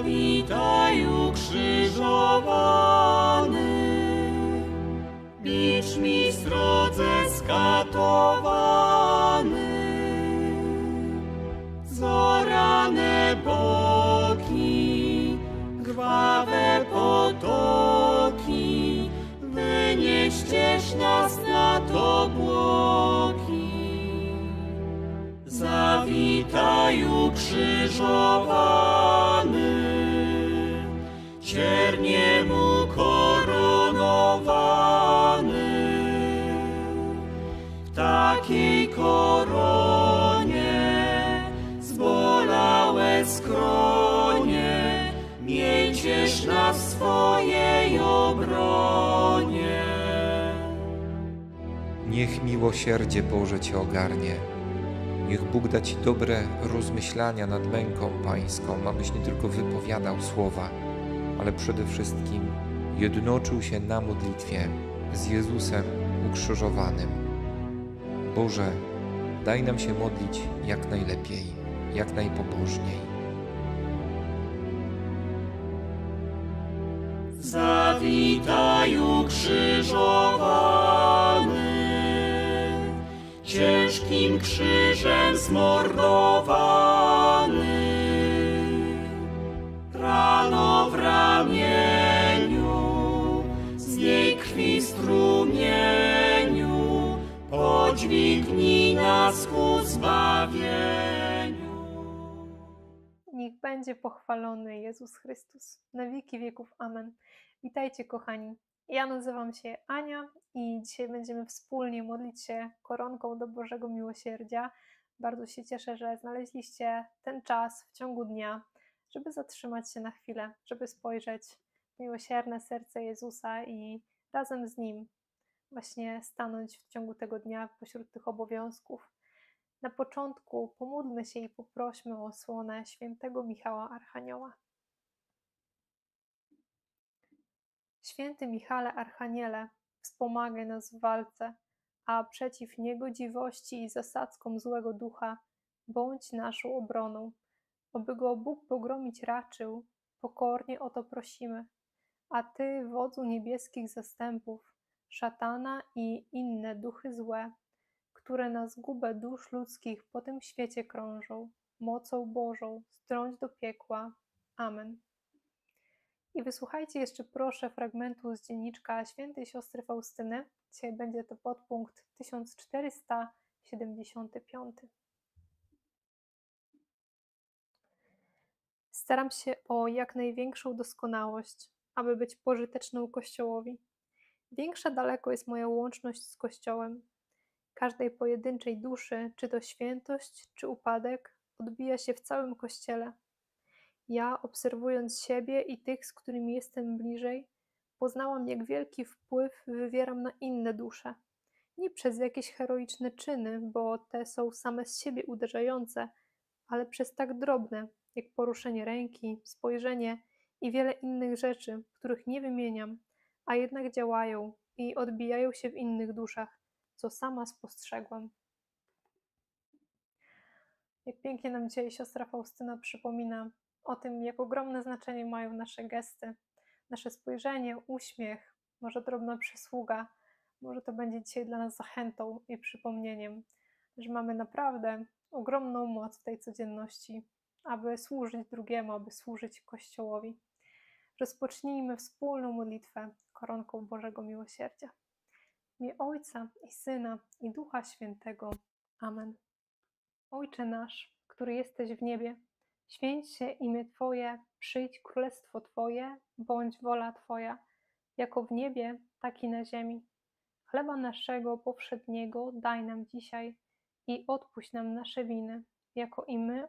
Zawitaj ukrzyżowany, bicz mi srodze skatowany. Zorane boki, krwawe potoki, wynieściesz nas nad obłoki. Zawitaj ukrzyżowany, cierniemu koronowany. W takiej koronie zbolałe skronie, mieciesz nas w swojej obronie. Niech miłosierdzie Boże Cię ogarnie. Niech Bóg da Ci dobre rozmyślania nad męką Pańską, abyś nie tylko wypowiadał słowa, ale przede wszystkim jednoczył się na modlitwie z Jezusem ukrzyżowanym. Boże, daj nam się modlić jak najlepiej, jak najpobożniej. Zawitaj ukrzyżowany, ciężkim krzyżem zmordowany. Ramieniu, z niej krwi strumieniu, podźwignij nas ku zbawieniu. Niech będzie pochwalony Jezus Chrystus na wieki wieków. Amen. Witajcie, kochani. Ja nazywam się Ania i dzisiaj będziemy wspólnie modlić się koronką do Bożego Miłosierdzia. Bardzo się cieszę, że znaleźliście ten czas w ciągu dnia, żeby zatrzymać się na chwilę, żeby spojrzeć w miłosierne serce Jezusa i razem z Nim właśnie stanąć w ciągu tego dnia pośród tych obowiązków. Na początku pomódlmy się i poprośmy o osłonę świętego Michała Archanioła. Święty Michale Archaniele, wspomagaj nas w walce, a przeciw niegodziwości i zasadzkom złego ducha bądź naszą obroną. Oby go Bóg pogromić raczył, pokornie o to prosimy. A Ty, wodzu niebieskich zastępów, szatana i inne duchy złe, które na zgubę dusz ludzkich po tym świecie krążą, mocą Bożą strąć do piekła. Amen. I wysłuchajcie jeszcze proszę fragmentu z dzienniczka świętej siostry Faustyny. Dzisiaj będzie to podpunkt 1475. Staram się o jak największą doskonałość, aby być pożyteczną Kościołowi. Większa daleko jest moja łączność z Kościołem. Każdej pojedynczej duszy, czy to świętość, czy upadek, odbija się w całym Kościele. Ja, obserwując siebie i tych, z którymi jestem bliżej, poznałam, jak wielki wpływ wywieram na inne dusze. Nie przez jakieś heroiczne czyny, bo te są same z siebie uderzające, ale przez tak drobne, jak poruszenie ręki, spojrzenie i wiele innych rzeczy, których nie wymieniam, a jednak działają i odbijają się w innych duszach, co sama spostrzegłam. Jak pięknie nam dzisiaj siostra Faustyna przypomina o tym, jak ogromne znaczenie mają nasze gesty, nasze spojrzenie, uśmiech, może drobna przysługa. Może to będzie dzisiaj dla nas zachętą i przypomnieniem, że mamy naprawdę ogromną moc w tej codzienności, aby służyć drugiemu, aby służyć Kościołowi. Rozpocznijmy wspólną modlitwę koronką Bożego Miłosierdzia. Imię Ojca i Syna i Ducha Świętego. Amen. Ojcze nasz, który jesteś w niebie, święć się imię Twoje, przyjdź królestwo Twoje, bądź wola Twoja, jako w niebie, tak i na ziemi. Chleba naszego powszedniego daj nam dzisiaj i odpuść nam nasze winy, jako i my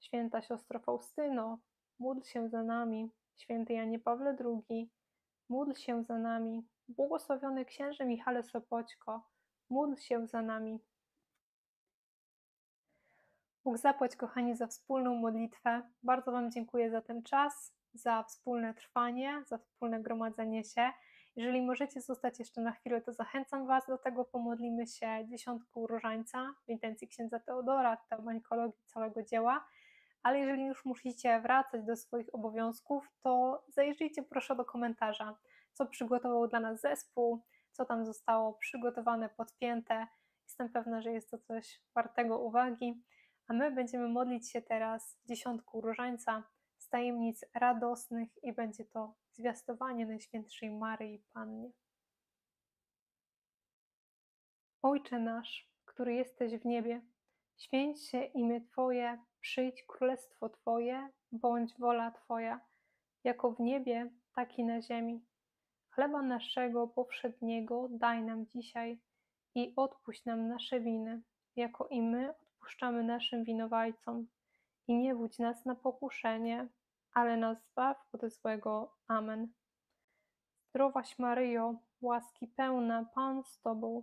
Święta siostro Faustyno, módl się za nami. Święty Janie Pawle II, módl się za nami. Błogosławiony księże Michale Sopoćko, módl się za nami. Bóg zapłać, kochani, za wspólną modlitwę. Bardzo Wam dziękuję za ten czas, za wspólne trwanie, za wspólne gromadzenie się. Jeżeli możecie zostać jeszcze na chwilę, to zachęcam Was do tego. Pomodlimy się dziesiątką różańca w intencji księdza Teodora, teomańkologii całego dzieła. Ale jeżeli już musicie wracać do swoich obowiązków, to zajrzyjcie proszę do komentarza, co przygotował dla nas zespół, co tam zostało przygotowane, podpięte. Jestem pewna, że jest to coś wartego uwagi. A my będziemy modlić się teraz dziesiątką różańca z tajemnic radosnych i będzie to zwiastowanie Najświętszej Maryi Pannie. Ojcze nasz, który jesteś w niebie, święć się imię Twoje, przyjdź królestwo Twoje, bądź wola Twoja, jako w niebie, tak i na ziemi. Chleba naszego powszedniego daj nam dzisiaj i odpuść nam nasze winy, jako i my odpuszczamy naszym winowajcom. I nie wódź nas na pokuszenie, ale nas zbaw od złego. Amen. Zdrowaś Maryjo, łaski pełna, Pan z Tobą,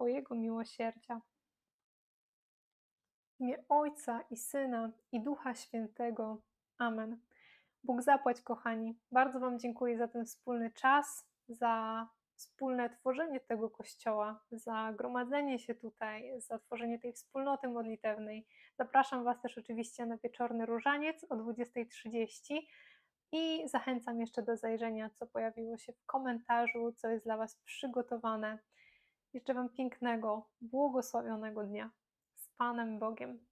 Twojego miłosierdzia. W imię Ojca i Syna i Ducha Świętego. Amen. Bóg zapłać, kochani. Bardzo Wam dziękuję za ten wspólny czas, za wspólne tworzenie tego kościoła, za gromadzenie się tutaj, za tworzenie tej wspólnoty modlitewnej. Zapraszam Was też oczywiście na wieczorny różaniec o 20.30 i zachęcam jeszcze do zajrzenia, co pojawiło się w komentarzu, co jest dla Was przygotowane. Życzę Wam pięknego, błogosławionego dnia z Panem Bogiem.